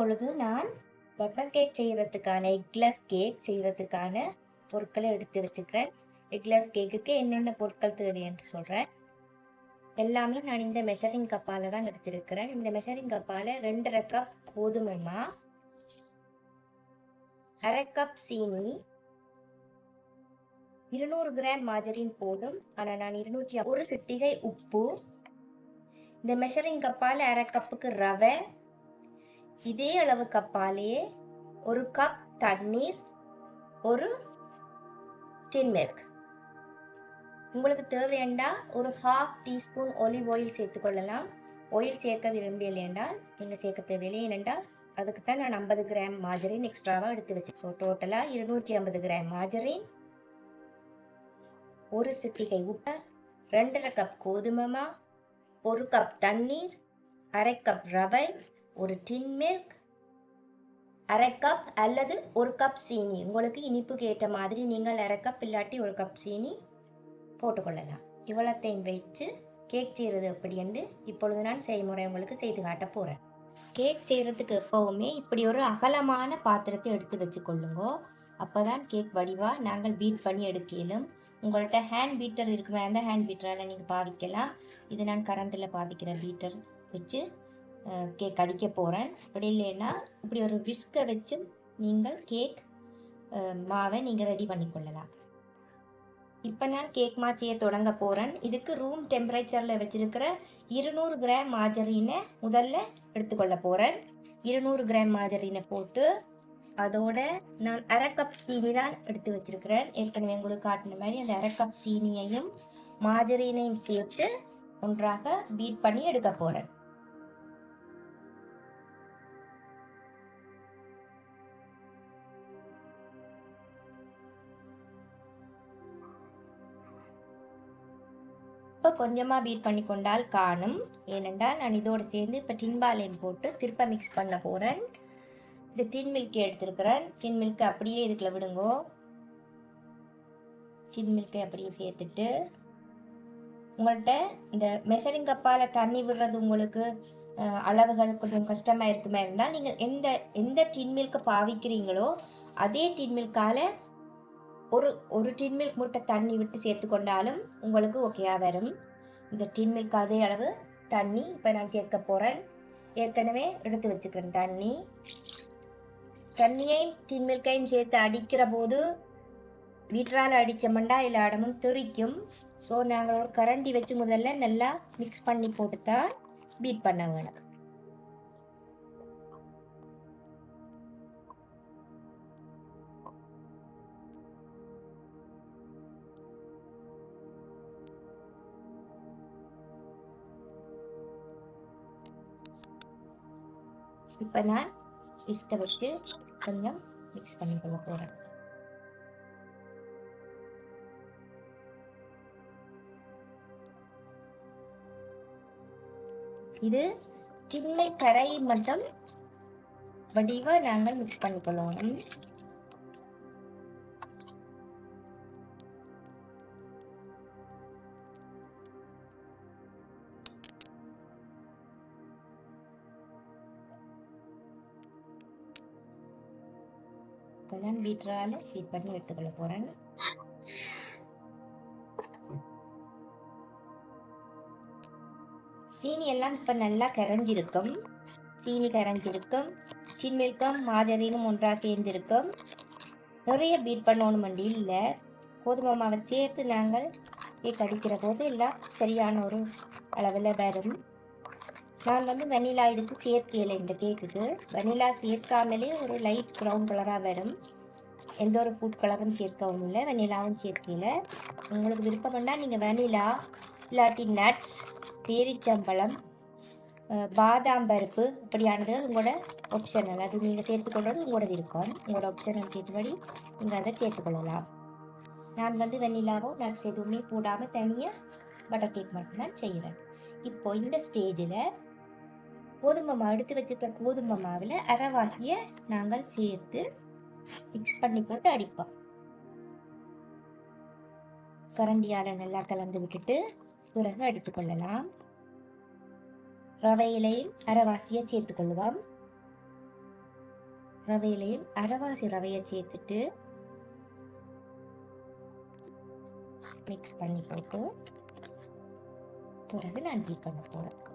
இப்பொழுது நான் butter cake செய்கிறதுக்கான எக்லஸ் கேக் செய்கிறதுக்கான பொருட்களை எடுத்து வச்சுக்கிறேன். எக்லஸ் கேக்குக்கு என்னென்ன பொருட்கள் தேவை என்று சொல்கிறேன் எல்லாமே நான் இந்த மெஷரிங் கப்பால் தான் எடுத்திருக்கிறேன். இந்த மெஷரிங் கப்பால் ரெண்டரை கப் கோதுமை மா அரை கப் சீனி இருநூறு கிராம் மாஜரின் போதும் ஆனால் நான் இருநூற்றி ஒரு சிட்டிகை உப்பு இந்த மெஷரிங் கப்பால் அரை கப்புக்கு ரவை இதே அளவு கப்பாலேயே ஒரு கப் தண்ணீர் ஒரு டின் மில்க் உங்களுக்கு தேவையண்டா ஒரு ஹாஃப் டீஸ்பூன் ஒலிவ் ஆயில் சேர்த்துக்கொள்ளலாம் ஆயில் சேர்க்க விரும்பியல் என்றால் நீங்கள் சேர்க்க தேவையில்லை. ஏனென்றால் அதுக்கு தான் நான் ஐம்பது கிராம் மாஜரின் எக்ஸ்ட்ராவாக எடுத்து வச்சேன். ஸோ டோட்டலாக இருநூற்றி ஐம்பது கிராம் மாஜரின் ஒரு சிட்டிகை உப்பு ரெண்டரை கப் கோதுமை மா ஒரு கப் தண்ணீர் அரை கப் ரவை ஒரு டின் மில்க் அரை கப் அல்லது ஒரு கப் சீனி. உங்களுக்கு இனிப்புக்கு ஏற்ற மாதிரி நீங்கள் அரை கப் இல்லாட்டி ஒரு கப் சீனி போட்டுக்கொள்ளலாம். இவ்வளத்தையும் வைத்து கேக் செய்கிறது எப்படி என்று இப்பொழுது நான் செய்முறை உங்களுக்கு செய்து காட்ட போகிறேன் கேக் செய்கிறதுக்கு எப்போவுமே இப்படி ஒரு அகலமான பாத்திரத்தை எடுத்து வச்சுக்கொள்ளுங்க. அப்போ தான் கேக் வடிவாக நாங்கள் பீட் பண்ணி எடுக்கலும். உங்கள்கிட்ட ஹேண்ட் பீட்டர் இருக்குமே அந்த ஹேண்ட் பீட்டரால் நீங்கள் பாவிக்கலாம். இது நான் கரண்ட்டில் பாவிக்கிற பீட்டர் வச்சு கேக் அடிக்க போகிறேன் அப்படி இல்லைன்னா இப்படி ஒரு விஸ்கை வச்சு நீங்கள் கேக் மாவை நீங்கள் ரெடி பண்ணிக்கொள்ளலாம் இப்போ நான் கேக் மா செய்ய தொடங்க போகிறேன் இதுக்கு ரூம் டெம்பரேச்சரில் வச்சுருக்கிற இருநூறு கிராம் மாஜரினை முதல்ல எடுத்துக்கொள்ள போகிறேன் இருநூறு கிராம் மாஜரினை போட்டு அதோட நான் அரை கப் சீனி தான் எடுத்து வச்சிருக்கிறேன். ஏற்கனவே உங்களுக்கு காட்டின மாதிரி அந்த அரை கப் சீனியையும் மாஜரினையும் சேர்த்து ஒன்றாக பீட் பண்ணி எடுக்க போகிறேன் இப்போ கொஞ்சமாக பீட் பண்ணி கொண்டால் காணும். ஏனென்றால் நான் இதோடு சேர்ந்து இப்போ டின்பாலையும் போட்டு திருப்ப மிக்ஸ் பண்ண போகிறேன் இந்த டின் மில்க் எடுத்துருக்கிறேன். டின் மில்க் அப்படியே இதுக்குள்ள விடுங்கோ. டின் மில்கை அப்படியே சேர்த்துட்டு உங்கள்கிட்ட இந்த மெசரிங் கப்பால் தண்ணி விடுறது உங்களுக்கு அளவுகள் கொஞ்சம் கஷ்டமாக இருக்குமே இருந்தால் நீங்கள் எந்த எந்த டின் மில்க்கை பாவிக்கிறீங்களோ அதே டின் மில்கால ஒரு ஒரு டின் மில்க் முட்டை தண்ணி விட்டு சேர்த்து கொண்டாலும் உங்களுக்கு ஓகேயாக வரும். இந்த டின் மில்க் அதே அளவு தண்ணி இப்போ நான் சேர்க்க போகிறேன் ஏற்கனவே எடுத்து வச்சுக்கிறேன் தண்ணி. தண்ணியையும் டின் மில்கையும் சேர்த்து அடிக்கிற போது வீட்டரால் அடித்தோம்னா இல்லை இடமும் தெறிக்கும் ஸோ நாங்கள் ஒரு கரண்டி வச்சு முதல்ல நல்லா மிக்ஸ் பண்ணி போட்டு தான் பீட் பண்ண வேணும். இப்போ நான் விஸ்கை வச்சு கொஞ்சம் மிக்ஸ் பண்ணி கொள்ள போகிறேன் இது சின்ன கரை மட்டும் வடிவாக நாங்கள் மிக்ஸ் பண்ணிக்கொள்ளணும் இப்போ நான் பீட்டரால் பண்ணி எடுத்துக்கொள்ள போகிறேன் சீனி எல்லாம் இப்போ நல்லா கரைஞ்சிருக்கும். சீனி கரைஞ்சிருக்கும். சின்மில்கம் மாஜரினும் ஒன்றாக சேர்ந்திருக்கும். நிறைய பீட் பண்ணணும் வண்டி இல்லை. கோதுமை மாவை சேர்த்து நாங்கள் கடிக்கிற போது எல்லாம் சரியான ஒரு அளவில் வரும். நான் வந்து வெனிலா இதுக்கு சேர்க்கையில் இந்த கேக்குக்கு வெனிலா சேர்க்காமலே ஒரு லைட் ப்ரௌன் கலராக வரும். எந்த ஒரு ஃபுட் கலரும் சேர்க்கவும் இல்லை வெனிலாவும் சேர்க்கையில் உங்களுக்கு விருப்பம்னா நீங்கள் வெனிலா இல்லாட்டி நட்ஸ் பேரிச்சம்பழம் பாதாம் பருப்பு இப்படியானது உங்களோட ஆப்ஷனல் அது நீங்கள் சேர்த்துக்கொள்வது உங்களோட விருப்பம். உங்களோட ஆப்ஷனல் ஏற்றபடி நீங்கள் அதை சேர்த்துக்கொள்ளலாம். நான் வந்து வெண்ணிலாவும் நட்ஸ் எதுவுமே போடாமல் தனியாக பட்டர் கேக் மட்டும்தான் செய்கிறேன் இப்போ இந்த ஸ்டேஜில் கோதுமை மாவு எடுத்து வச்சுருக்க கோதுமை மாவில் அரைவாசியை நாங்கள் சேர்த்து மிக்ஸ் பண்ணி போட்டு அடிப்போம். கரண்டியால் நல்லா கலந்து விட்டுட்டு பிறகு அடித்துக்கொள்ளலாம் ரவையிலையும் அரைவாசியை சேர்த்துக்கொள்வோம் ரவையிலையும் அரைவாசி ரவையை சேர்த்துட்டு மிக்ஸ் பண்ணி போட்டு பிறகு நான் டீ பண்ண போகிறேன்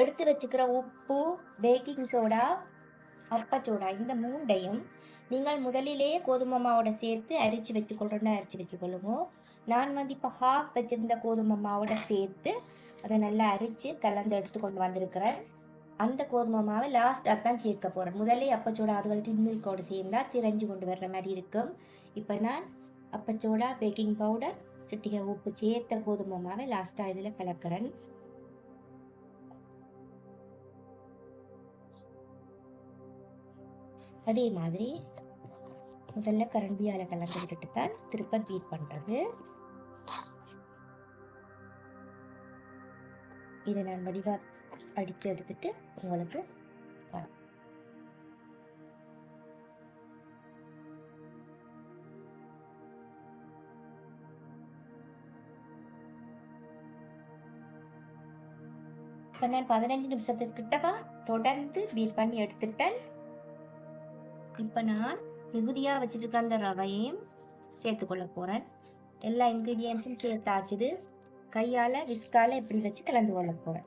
எடுத்து வச்சுக்கிற உப்பு பேக்கிங் சோடா அப்பச்சோடா இந்த மூண்டையும் நீங்கள் முதலிலேயே கோதுமை மாவோட சேர்த்து அரிச்சு வச்சுக்கொள்றோன்னு அரிச்சு வச்சுக்கொள்ளுவோம் நான் வந்து இப்போ ஹாஃப் வச்சிருந்த கோதுமை மாவோட சேர்த்து அதை நல்லா அரிச்சு கலந்து எடுத்து கொண்டு வந்திருக்கிறேன். அந்த கோதுமை மாவை லாஸ்ட்டாக தான் சேர்க்க போகிறேன் முதலே அப்பச்சோடா அது டின் மில்கோடு சேர்ந்தால் திரைஞ்சு கொண்டு வர்ற மாதிரி இருக்கும். இப்போ நான் அப்பச்சோடா பேக்கிங் பவுடர் சிட்டிகை உப்பு சேர்த்த கோதுமை மாவை லாஸ்ட்டாக இதில் கலக்கிறேன். அதே மாதிரி முதல்ல கரண்டியால் கலந்து விட்டுட்டு தான் திருப்ப பீட் பண்ணுறது இதை நான் வடிவாக அடித்து எடுத்துட்டு உங்களுக்கு இப்போ நான் பதினஞ்சு நிமிஷத்துக்கிட்டவா தொடர்ந்து பீட் பண்ணி எடுத்துட்டேன். இப்போ நான் மிகுதியாக வச்சிருக்க அந்த ரவையையும் சேர்த்துக்கொள்ள போகிறேன் எல்லா இன்க்ரீடியன்ஸும் சேர்த்தாச்சுது. கையால் ரிஸ்கால் இப்படி வச்சு கலந்து கொள்ள போகிறேன்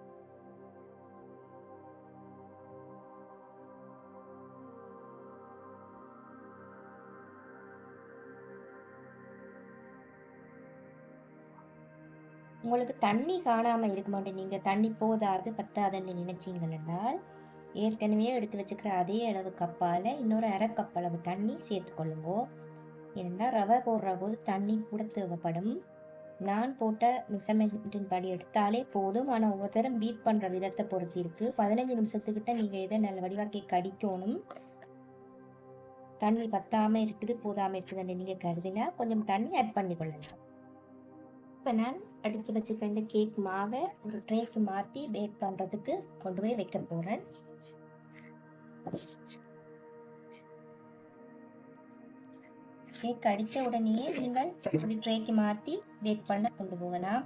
உங்களுக்கு தண்ணி காணாமல் இருக்க மாட்டேன். நீங்கள் தண்ணி போதாது பத்தாதுன்னு நினைச்சீங்கன்னா ஏற்கனவே எடுத்து வச்சுக்கிற அதே அளவு கப்பால் இன்னொரு அரை கப் அளவு தண்ணி சேர்த்துக்கொள்ளுங்கோ ஏன்னா ரவை போடுற போது தண்ணி கூட தேவைப்படும். நான் போட்ட மெஷர்மெண்ட்டின் படி எடுத்தாலே போதும். ஆனால் ஒவ்வொருத்தரும் பீட் பண்ணுற விதத்தை பொறுத்து இருக்குது பதினஞ்சு நிமிஷத்துக்கிட்ட நீங்கள் இதை நல்ல வடிவாக்கி கடிக்கணும்? தண்ணி பத்தாமல் இருக்குது போதாமல் இருக்குதுன்னு நீங்கள் கருதினா கொஞ்சம் தண்ணி ஆட் பண்ணி கொள்ளலாம் இப்போ நான் அடித்து வச்சுக்கிற இந்த கேக் மாவை ஒரு ட்ரேக்கு மாற்றி பேக் பண்ணுறதுக்கு கொண்டு போய் வைக்க போகிறேன் கேக் அடித்த உடனேயே நீங்கள் ஒரு ட்ரேக்கு மாற்றி பேக் பண்ண கொண்டு போகலாம்.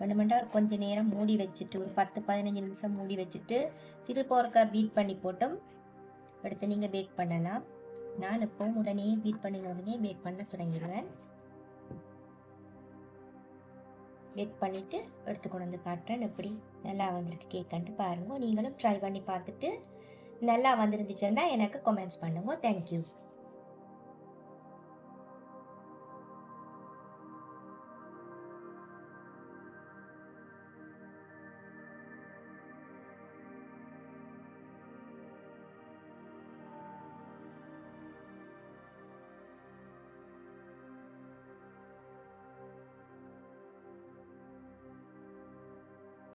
வேணுமெண்டா ஒரு கொஞ்ச நேரம் மூடி வச்சுட்டு ஒரு பத்து பதினஞ்சு நிமிஷம் மூடி வச்சுட்டு திருப்ப ஒருக்கா பீட் பண்ணி போட்டும் எடுத்து நீங்கள் பேக் பண்ணலாம். நான் இப்போ உடனே பீட் பண்ணின உடனே பேக் பண்ண தொடங்கிடுவேன். பேக் பண்ணிவிட்டு எடுத்து கொண்டு வந்து காட்டுறேன். எப்படி? நல்லா வந்திருக்கு கேட்கன்ட்டு பாருங்க. நீங்களும் ட்ரை பண்ணி பார்த்துட்டு நல்லா வந்துருந்துச்சுன்னா எனக்கு கமெண்ட்ஸ் பண்ணுங்க. தேங்க்யூ